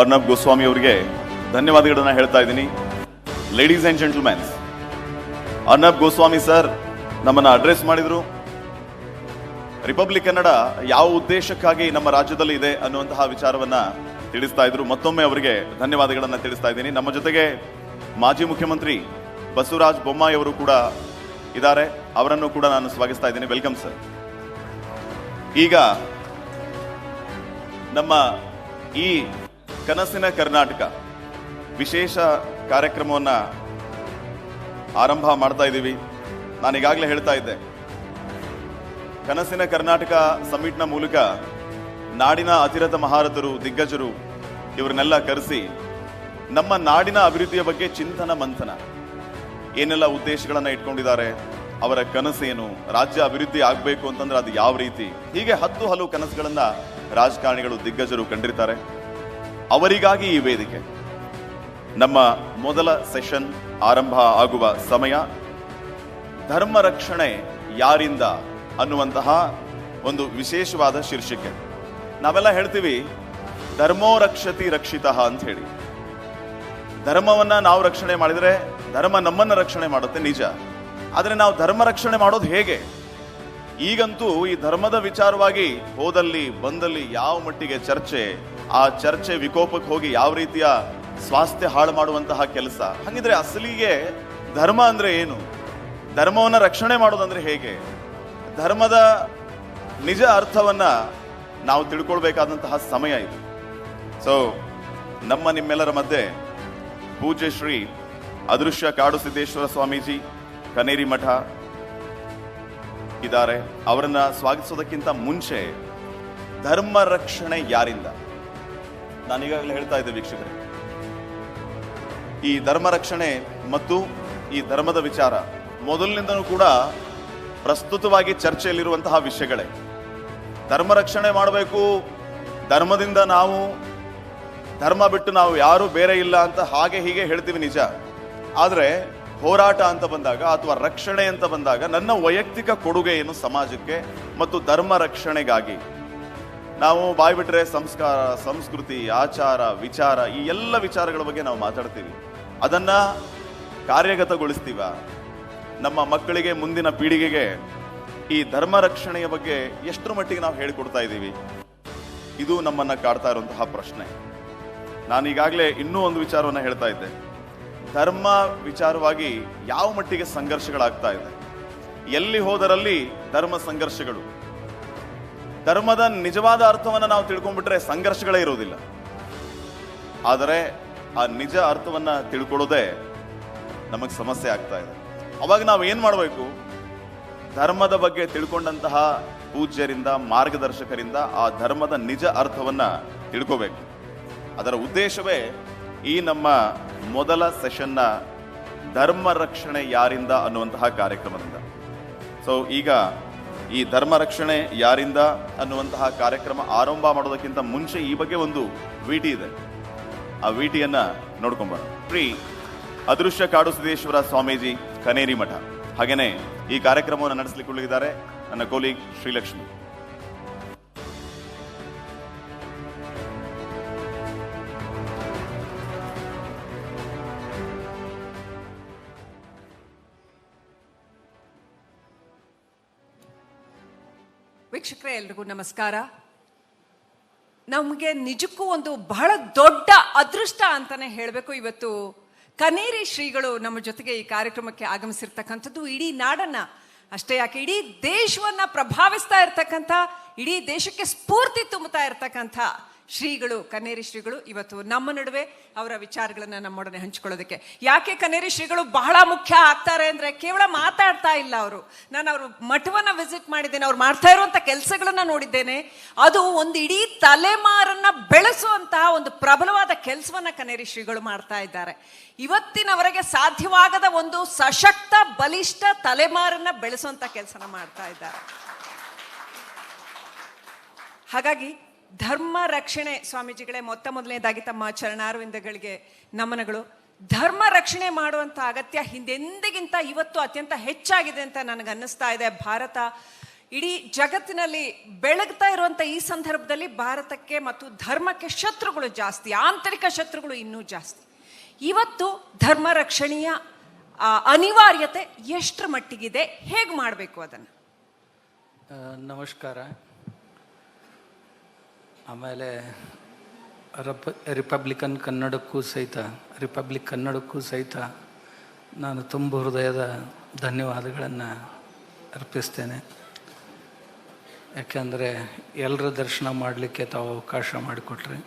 ಅರ್ನಬ್ ಗೋಸ್ವಾಮಿ ಅವರಿಗೆ ಧನ್ಯವಾದಗಳನ್ನು ಹೇಳ್ತಾ ಇದ್ದೀನಿ. Ladies and gentlemens Arnab Goswami sir ನಮ್ಮನ್ನ ಅಡ್ರೆಸ್ ಮಾಡಿದ್ರು. ರಿಪಬ್ಲಿಕ್ ಕನ್ನಡ ಯಾವ ಉದ್ದೇಶಕ್ಕಾಗಿ ನಮ್ಮ ರಾಜ್ಯದಲ್ಲಿ ಇದೆ ಅನ್ನುವಂತಹ ವಿಚಾರವನ್ನ ತಿಳಿಸ್ತಾ ಇದ್ರು. ಮತ್ತೊಮ್ಮೆ ಅವರಿಗೆ ಧನ್ಯವಾದಗಳನ್ನು ತಿಳಿಸ್ತಾ ಇದ್ದೀನಿ. ನಮ್ಮ ಜೊತೆಗೆ ಮಾಜಿ ಮುಖ್ಯಮಂತ್ರಿ ಬಸವರಾಜ ಬೊಮ್ಮಾಯಿ ಅವರು ಕೂಡ ಇದ್ದಾರೆ. ಅವರನ್ನು ಕೂಡ ನಾನು ಸ್ವಾಗತಿಸ್ತಾ ಇದ್ದೀನಿ. ವೆಲ್ಕಮ್ ಸರ್ ಈಗ ನಮ್ಮ ಈ ಕನಸಿನ ಕರ್ನಾಟಕ. ವಿಶೇಷ ಕಾರ್ಯಕ್ರಮವನ್ನ ಆರಂಭ ಮಾಡ್ತಾ ಇದ್ದೀವಿ. ನಾನು ಈಗಾಗಲೇ ಹೇಳ್ತಾ ಇದ್ದೆ. ಕನಸಿನ ಕರ್ನಾಟಕ ಸಮಿಟ್ನ ಮೂಲಕ ನಾಡಿನ ಅತಿರಥ ಮಹಾರಥರು, ದಿಗ್ಗಜರು ಇವರನ್ನೆಲ್ಲ ಕರೆಸಿ ನಮ್ಮ ನಾಡಿನ ಅಭಿವೃದ್ಧಿಯ ಬಗ್ಗೆ ಚಿಂತನ ಮಂಥನ. ಏನೆಲ್ಲ ಉದ್ದೇಶಗಳನ್ನು ಇಟ್ಕೊಂಡಿದ್ದಾರೆ, ಅವರ ಕನಸೇನು, ರಾಜ್ಯ ಅಭಿವೃದ್ಧಿ ಆಗಬೇಕು ಅಂತಂದ್ರೆ ಅದು ಯಾವ ರೀತಿ? ಹೀಗೆ ಹತ್ತು ಹಲವು ಕನಸುಗಳನ್ನ ರಾಜಕಾರಣಿಗಳು, ದಿಗ್ಗಜರು ಕಂಡಿರ್ತಾರೆ. ಅವರಿಗಾಗಿ ಈ ವೇದಿಕೆ. ನಮ್ಮ ಮೊದಲ ಸೆಷನ್ ಆರಂಭ ಆಗುವ ಸಮಯ. ಧರ್ಮ ರಕ್ಷಣೆ ಯಾರಿಂದ ಅನ್ನುವಂತಹ ಒಂದು ವಿಶೇಷವಾದ ಶೀರ್ಷಿಕೆ. ನಾವೆಲ್ಲ ಹೇಳ್ತೀವಿ, ಧರ್ಮೋ ರಕ್ಷತಿ ರಕ್ಷಿತ ಅಂತ ಹೇಳಿ. ಧರ್ಮವನ್ನ ನಾವು ರಕ್ಷಣೆ ಮಾಡಿದರೆ ಧರ್ಮ ನಮ್ಮನ್ನ ರಕ್ಷಣೆ ಮಾಡುತ್ತೆ, ನಿಜ. ಆದರೆ ನಾವು ಧರ್ಮ ರಕ್ಷಣೆ ಮಾಡೋದು ಹೇಗೆ? ಈಗಂತೂ ಈ ಧರ್ಮದ ವಿಚಾರವಾಗಿ ಹೋದಲ್ಲಿ, ಬಂದಲ್ಲಿ ಯಾವ ಮಟ್ಟಿಗೆ ಚರ್ಚೆ ಆ ಚರ್ಚೆ ವಿಕೋಪಕ್ಕೆ ಹೋಗಿ ಯಾವ ರೀತಿಯ ಸ್ವಾಸ್ಥ್ಯ ಹಾಳು ಮಾಡುವಂತಹ ಕೆಲಸ? ಹಂಗಿದ್ರೆ ಅಸಲಿಗೆ ಧರ್ಮ ಅಂದ್ರೆ ಏನು? ಧರ್ಮವನ್ನ ರಕ್ಷಣೆ ಮಾಡೋದಂದ್ರೆ ಹೇಗೆ? ಧರ್ಮದ ನಿಜ ಅರ್ಥವನ್ನ ನಾವು ತಿಳ್ಕೊಳ್ಬೇಕಾದಂತಹ ಸಮಯ ಇದು. ಸೊ ನಮ್ಮ ನಿಮ್ಮೆಲ್ಲರ ಮಧ್ಯೆ ಪೂಜ್ಯ ಶ್ರೀ ಅದೃಶ್ಯ ಕಾಡು ಸಿದ್ದೇಶ್ವರ ಸ್ವಾಮೀಜಿ, ಕನೇರಿ ಮಠ ಇದ್ದಾರೆ. ಅವರನ್ನ ಸ್ವಾಗತಿಸೋದಕ್ಕಿಂತ ಮುಂಚೆ ಧರ್ಮ ರಕ್ಷಣೆ ಯಾರಿಂದ? ನಾನು ಈಗಾಗಲೇ ಹೇಳ್ತಾ ಇದ್ದೆ ವೀಕ್ಷಕರೇ. ಈ ಧರ್ಮ ರಕ್ಷಣೆ ಮತ್ತು ಈ ಧರ್ಮದ ವಿಚಾರ ಮೊದಲಿನಿಂದನೂ ಕೂಡ ಪ್ರಸ್ತುತವಾಗಿ ಚರ್ಚೆಯಲ್ಲಿರುವಂತಹ ವಿಷಯಗಳೇ. ಧರ್ಮ ರಕ್ಷಣೆ ಮಾಡಬೇಕು, ಧರ್ಮದಿಂದ ನಾವು, ಧರ್ಮ ಬಿಟ್ಟು ನಾವು ಯಾರು ಬೇರೆ ಇಲ್ಲ ಅಂತ ಹಾಗೆ ಹೀಗೆ ಹೇಳ್ತೀವಿ ನಿಜ. ಆದರೆ ಹೋರಾಟ ಅಂತ ಬಂದಾಗ ಅಥವಾ ರಕ್ಷಣೆ ಅಂತ ಬಂದಾಗ ನನ್ನ ವೈಯಕ್ತಿಕ ಕೊಡುಗೆ ಏನು ಸಮಾಜಕ್ಕೆ ಮತ್ತು ಧರ್ಮ ರಕ್ಷಣೆಗಾಗಿ ನಾವು ಬಾಯಿ ಬಿಟ್ರೆ ಸಂಸ್ಕಾರ, ಸಂಸ್ಕೃತಿ, ಆಚಾರ, ವಿಚಾರ, ಈ ಎಲ್ಲ ವಿಚಾರಗಳ ಬಗ್ಗೆ ನಾವು ಮಾತಾಡ್ತೀವಿ. ಅದನ್ನ ಕಾರ್ಯಗತಗೊಳಿಸ್ತೀವ? ನಮ್ಮ ಮಕ್ಕಳಿಗೆ ಮುಂದಿನ ಪೀಳಿಗೆಗೆ ಈ ಧರ್ಮ ರಕ್ಷಣೆಯ ಬಗ್ಗೆ ಎಷ್ಟರ ಮಟ್ಟಿಗೆ ನಾವು ಹೇಳಿಕೊಡ್ತಾ ಇದ್ದೀವಿ? ಇದು ನಮ್ಮನ್ನ ಕಾಡ್ತಾ ಇರುವಂತಹ ಪ್ರಶ್ನೆ. ನಾನು ಈಗಾಗಲೇ ಇನ್ನೂ ಒಂದು ವಿಚಾರವನ್ನ ಹೇಳ್ತಾ ಇದ್ದೆ. ಧರ್ಮ ವಿಚಾರವಾಗಿ ಯಾವ ಮಟ್ಟಿಗೆ ಸಂಘರ್ಷಗಳಾಗ್ತಾ ಇದೆ? ಎಲ್ಲಿ ಹೋದರಲ್ಲಿ ಧರ್ಮ ಸಂಘರ್ಷಗಳು? ಧರ್ಮದ ನಿಜವಾದ ಅರ್ಥವನ್ನು ನಾವು ತಿಳ್ಕೊಂಡ್ಬಿಟ್ರೆ ಸಂಘರ್ಷಗಳೇ ಇರೋದಿಲ್ಲ. ಆದರೆ ಆ ನಿಜ ಅರ್ಥವನ್ನ ತಿಳ್ಕೊಳ್ಳೋದೇ ನಮಗೆ ಸಮಸ್ಯೆ ಆಗ್ತಾ ಇದೆ. ಅವಾಗ ನಾವು ಏನು ಮಾಡಬೇಕು? ಧರ್ಮದ ಬಗ್ಗೆ ತಿಳ್ಕೊಂಡಂತಹ ಪೂಜ್ಯರಿಂದ, ಮಾರ್ಗದರ್ಶಕರಿಂದ ಆ ಧರ್ಮದ ನಿಜ ಅರ್ಥವನ್ನ ತಿಳ್ಕೋಬೇಕು. ಅದರ ಉದ್ದೇಶವೇ ಈ ನಮ್ಮ ಮೊದಲ ಸೆಷನ್ನ ಧರ್ಮ ರಕ್ಷಣೆ ಯಾರಿಂದ ಅನ್ನುವಂತಹ ಕಾರ್ಯಕ್ರಮದಿಂದ. ಸೊ ಈಗ ಈ ಧರ್ಮ ರಕ್ಷಣೆ ಯಾರಿಂದ ಅನ್ನುವಂತಹ ಕಾರ್ಯಕ್ರಮ ಆರಂಭ ಮಾಡೋದಕ್ಕಿಂತ ಮುಂಚೆ ಈ ಬಗ್ಗೆ ಒಂದು ವಿಟಿ ಇದೆ. ಆ ವಿಟಿಯನ್ನ ನೋಡ್ಕೊಂಬರೋಣ. ಶ್ರೀ ಅದೃಶ್ಯ ಕಾಡು ಸಿದ್ದೇಶ್ವರ ಸ್ವಾಮೀಜಿ ಕನೇರಿ ಮಠ. ಹಾಗೇನೆ ಈ ಕಾರ್ಯಕ್ರಮವನ್ನು ನಡೆಸಲಿಕ್ಕೆ ನನ್ನ ಕೋಲಿಗ್ ಶ್ರೀಲಕ್ಷ್ಮಿ. ವೀಕ್ಷಕರೇ ಎಲ್ರಿಗೂ ನಮಸ್ಕಾರ. ನಮಗೆ ನಿಜಕ್ಕೂ ಒಂದು ಬಹಳ ದೊಡ್ಡ ಅದೃಷ್ಟ ಅಂತಾನೆ ಹೇಳಬೇಕು. ಇವತ್ತು ಕನೇರಿ ಶ್ರೀಗಳು ನಮ್ಮ ಜೊತೆಗೆ ಈ ಕಾರ್ಯಕ್ರಮಕ್ಕೆ ಆಗಮಿಸಿರ್ತಕ್ಕಂಥದ್ದು. ಇಡೀ ನಾಡನ್ನ ಅಷ್ಟೇ ಯಾಕೆ, ಇಡೀ ದೇಶವನ್ನ ಪ್ರಭಾವಿಸ್ತಾ ಇರ್ತಕ್ಕಂಥ, ಇಡೀ ದೇಶಕ್ಕೆ ಸ್ಫೂರ್ತಿ ತುಂಬುತ್ತಾ ಇರ್ತಕ್ಕಂಥ ಶ್ರೀಗಳು, ಕನ್ನೇರಿ ಶ್ರೀಗಳು ಇವತ್ತು ನಮ್ಮ ನಡುವೆ ಅವರ ವಿಚಾರಗಳನ್ನ ನಮ್ಮೊಡನೆ ಹಂಚಿಕೊಳ್ಳೋದಕ್ಕೆ. ಯಾಕೆ ಕನ್ನೇರಿ ಶ್ರೀಗಳು ಬಹಳ ಮುಖ್ಯ ಆಗ್ತಾರೆ ಅಂದ್ರೆ ಕೇವಲ ಮಾತಾಡ್ತಾ ಇಲ್ಲ ಅವರು. ನಾನು ಅವರು ಮಠವನ್ನ ವಿಸಿಟ್ ಮಾಡಿದ್ದೇನೆ, ಅವ್ರು ಮಾಡ್ತಾ ಇರುವಂತ ಕೆಲಸಗಳನ್ನ ನೋಡಿದ್ದೇನೆ. ಅದು ಒಂದು ಇಡೀ ತಲೆಮಾರನ್ನ ಬೆಳೆಸುವಂತಹ ಒಂದು ಪ್ರಬಲವಾದ ಕೆಲಸವನ್ನ ಕನ್ನೇರಿ ಶ್ರೀಗಳು ಮಾಡ್ತಾ ಇದ್ದಾರೆ. ಇವತ್ತಿನವರೆಗೆ ಸಾಧ್ಯವಾಗದ ಒಂದು ಸಶಕ್ತ, ಬಲಿಷ್ಠ ತಲೆಮಾರನ್ನ ಬೆಳೆಸುವಂತ ಕೆಲಸನ ಮಾಡ್ತಾ ಇದ್ದಾರೆ. ಹಾಗಾಗಿ ಧರ್ಮ ರಕ್ಷಣೆ, ಸ್ವಾಮೀಜಿಗಳೇ, ಮೊತ್ತ ಮೊದಲನೇದಾಗಿ ತಮ್ಮ ಚರಣಾರವಿಂದಗಳಿಗೆ ನಮನಗಳು. ಧರ್ಮ ರಕ್ಷಣೆ ಮಾಡುವಂತ ಅಗತ್ಯ ಹಿಂದೆಂದಿಗಿಂತ ಇವತ್ತು ಅತ್ಯಂತ ಹೆಚ್ಚಾಗಿದೆ ಅಂತ ನನಗೆ ಅನ್ನಿಸ್ತಾ ಇದೆ. ಭಾರತ ಇಡೀ ಜಗತ್ತಿನಲ್ಲಿ ಬೆಳಗ್ತಾ ಇರುವಂತ ಈ ಸಂದರ್ಭದಲ್ಲಿ ಭಾರತಕ್ಕೆ ಮತ್ತು ಧರ್ಮಕ್ಕೆ ಶತ್ರುಗಳು ಜಾಸ್ತಿ, ಆಂತರಿಕ ಶತ್ರುಗಳು ಇನ್ನೂ ಜಾಸ್ತಿ. ಇವತ್ತು ಧರ್ಮ ರಕ್ಷಣೆಯ ಅನಿವಾರ್ಯತೆ ಎಷ್ಟರ ಮಟ್ಟಿಗಿದೆ? ಹೇಗೆ ಮಾಡಬೇಕು ಅದನ್ನು? ನಮಸ್ಕಾರ. ಆಮೇಲೆ ರಪ ರಿಪಬ್ಲಿಕನ್ ಕನ್ನಡಕ್ಕೂ ಸಹಿತ ರಿಪಬ್ಲಿಕ್ ಕನ್ನಡಕ್ಕೂ ಸಹಿತ ನಾನು ತುಂಬ ಹೃದಯದ ಧನ್ಯವಾದಗಳನ್ನು ಅರ್ಪಿಸ್ತೇನೆ. ಯಾಕೆಂದರೆ ಎಲ್ಲರ ದರ್ಶನ ಮಾಡಲಿಕ್ಕೆ ತಾವು ಅವಕಾಶ ಮಾಡಿಕೊಟ್ರಿ.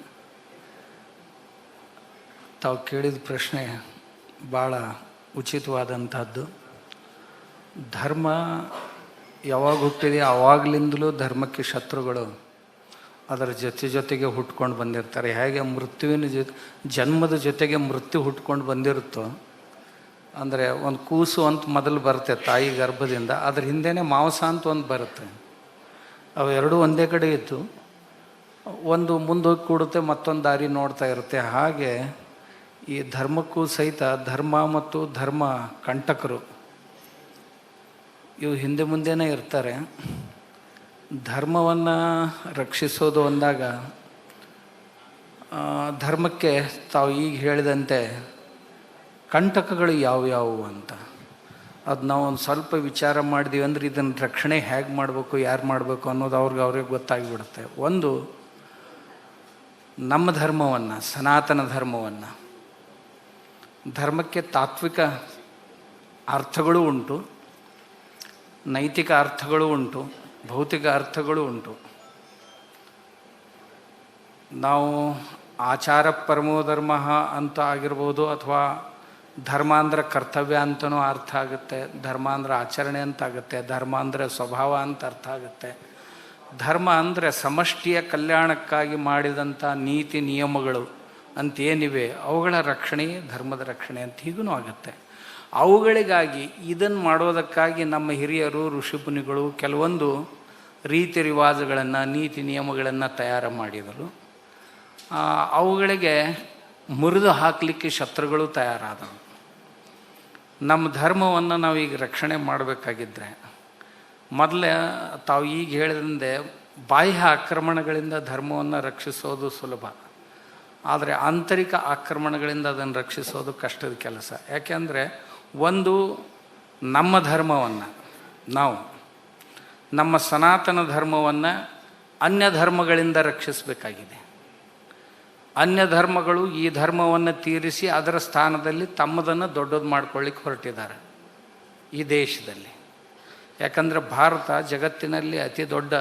ತಾವು ಕೇಳಿದ ಪ್ರಶ್ನೆ ಭಾಳ ಉಚಿತವಾದಂಥದ್ದು. ಧರ್ಮ ಯಾವಾಗ ಹುಟ್ಟಿದೆ? ಆವಾಗಲಿಂದಲೂ ಧರ್ಮಕ್ಕೆ ಶತ್ರುಗಳು ಅದರ ಜೊತೆ ಜೊತೆಗೆ ಹುಟ್ಕೊಂಡು ಬಂದಿರ್ತಾರೆ. ಹೇಗೆ ಮೃತ್ಯುವಿನ ಜೊ ಜನ್ಮದ ಜೊತೆಗೆ ಮೃತ್ಯು ಹುಟ್ಕೊಂಡು ಬಂದಿರುತ್ತೋ, ಅಂದರೆ ಒಂದು ಕೂಸು ಅಂತ ಮೊದಲು ಬರುತ್ತೆ ತಾಯಿ ಗರ್ಭದಿಂದ, ಅದ್ರ ಹಿಂದೆನೇ ಮಾಂಸ ಅಂತ ಒಂದು ಬರುತ್ತೆ. ಅವು ಒಂದೇ ಕಡೆ ಇತ್ತು ಒಂದು ಮುಂದೋಗಿ ಕೂಡುತ್ತೆ, ಮತ್ತೊಂದು ದಾರಿ ನೋಡ್ತಾ ಇರುತ್ತೆ. ಹಾಗೆ ಈ ಧರ್ಮಕ್ಕೂ ಸಹಿತ ಧರ್ಮ ಮತ್ತು ಧರ್ಮ ಕಂಟಕರು, ಇವು ಹಿಂದೆ ಮುಂದೆನೇ ಇರ್ತಾರೆ. ಧರ್ಮವನ್ನು ರಕ್ಷಿಸೋದು ಅಂದಾಗ ಧರ್ಮಕ್ಕೆ ತಾವು ಈಗ ಹೇಳಿದಂತೆ ಕಂಟಕಗಳು ಯಾವ್ಯಾವು ಅಂತ. ಅದು ನಾವು ಒಂದು ಸ್ವಲ್ಪ ವಿಚಾರ ಮಾಡಿದೀವಿ ಅಂದ್ರೆ ಇದನ್ನು ರಕ್ಷಣೆ ಹೇಗೆ ಮಾಡಬೇಕು, ಯಾರು ಮಾಡಬೇಕು ಅನ್ನೋದು ಅವ್ರಿಗೆ ಅವ್ರಿಗೆ ಗೊತ್ತಾಗಿಬಿಡುತ್ತೆ. ಒಂದು, ನಮ್ಮ ಧರ್ಮವನ್ನು, ಸನಾತನ ಧರ್ಮವನ್ನು. ಧರ್ಮಕ್ಕೆ ತಾತ್ವಿಕ ಅರ್ಥಗಳು ಉಂಟು, ನೈತಿಕ ಅರ್ಥಗಳು ಉಂಟು. ಭೌತಿಕ ಅರ್ಥಗಳು ಉಂಟು. ನಾವು ಆಚಾರ ಪರಮೋ ಧರ್ಮ ಅಂತ ಆಗಿರ್ಬೋದು ಅಥವಾ ಧರ್ಮ ಅಂದರೆ ಕರ್ತವ್ಯ ಅಂತಲೂ ಅರ್ಥ ಆಗುತ್ತೆ ಧರ್ಮ ಅಂದರೆ ಆಚರಣೆ ಅಂತ ಆಗುತ್ತೆ ಧರ್ಮ ಅಂದರೆ ಸ್ವಭಾವ ಅಂತ ಅರ್ಥ ಆಗುತ್ತೆ. ಧರ್ಮ ಅಂದರೆ ಸಮಷ್ಟಿಯ ಕಲ್ಯಾಣಕ್ಕಾಗಿ ಮಾಡಿದಂಥ ನೀತಿ ನಿಯಮಗಳು ಅಂತೇನಿವೆ ಅವುಗಳ ರಕ್ಷಣೆ, ಧರ್ಮದ ರಕ್ಷಣೆ ಅಂತ ಹೀಗೂ ಆಗುತ್ತೆ. ಅವುಗಳಿಗಾಗಿ ಇದನ್ನು ಮಾಡೋದಕ್ಕಾಗಿ ನಮ್ಮ ಹಿರಿಯರು ಋಷಿಪುನಿಗಳು ಕೆಲವೊಂದು ರೀತಿ ರಿವಾಜುಗಳನ್ನು, ನೀತಿ ನಿಯಮಗಳನ್ನು ತಯಾರು ಮಾಡಿದರು. ಅವುಗಳಿಗೆ ಮುರಿದು ಹಾಕಲಿಕ್ಕೆ ಶತ್ರುಗಳು ತಯಾರಾದವು. ನಮ್ಮ ಧರ್ಮವನ್ನು ನಾವೀಗ ರಕ್ಷಣೆ ಮಾಡಬೇಕಾಗಿದ್ದರೆ ಮೊದಲೇ ತಾವು ಈಗ ಹೇಳಿದಂತೆ ಬಾಹ್ಯ ಆಕ್ರಮಣಗಳಿಂದ ಧರ್ಮವನ್ನು ರಕ್ಷಿಸೋದು ಸುಲಭ. ಆದರೆ ಆಂತರಿಕ ಆಕ್ರಮಣಗಳಿಂದ ಅದನ್ನು ರಕ್ಷಿಸೋದು ಕಷ್ಟದ ಕೆಲಸ. ಯಾಕೆಂದರೆ ಒಂದು ನಮ್ಮ ಧರ್ಮವನ್ನು, ನಾವು ನಮ್ಮ ಸನಾತನ ಧರ್ಮವನ್ನು ಅನ್ಯ ಧರ್ಮಗಳಿಂದ ರಕ್ಷಿಸಬೇಕಾಗಿದೆ ಅನ್ಯ ಧರ್ಮಗಳು ಈ ಧರ್ಮವನ್ನು ತೀರಿಸಿ ಅದರ ಸ್ಥಾನದಲ್ಲಿ ತಮ್ಮದನ್ನು ದೊಡ್ಡದು ಮಾಡ್ಕೊಳ್ಳಿಕ್ಕೆ ಹೊರಟಿದ್ದಾರೆ ಈ ದೇಶದಲ್ಲಿ ಯಾಕಂದರೆ ಭಾರತ ಜಗತ್ತಿನಲ್ಲಿ ಅತಿ ದೊಡ್ಡ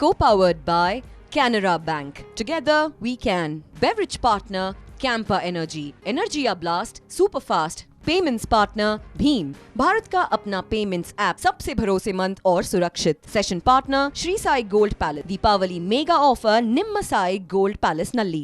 Co-powered by Canara Bank. Together we can. Beverage partner energy Energy. Energy Blast Superfast. Payments partner Bhim Bharat का अपना पेमेंट्स ऐप सबसे भरोसेमंद और सुरक्षित session partner Shri Sai Gold Palace Deepavali mega offer निम्न साई गोल्ड पैलेस नल्ली।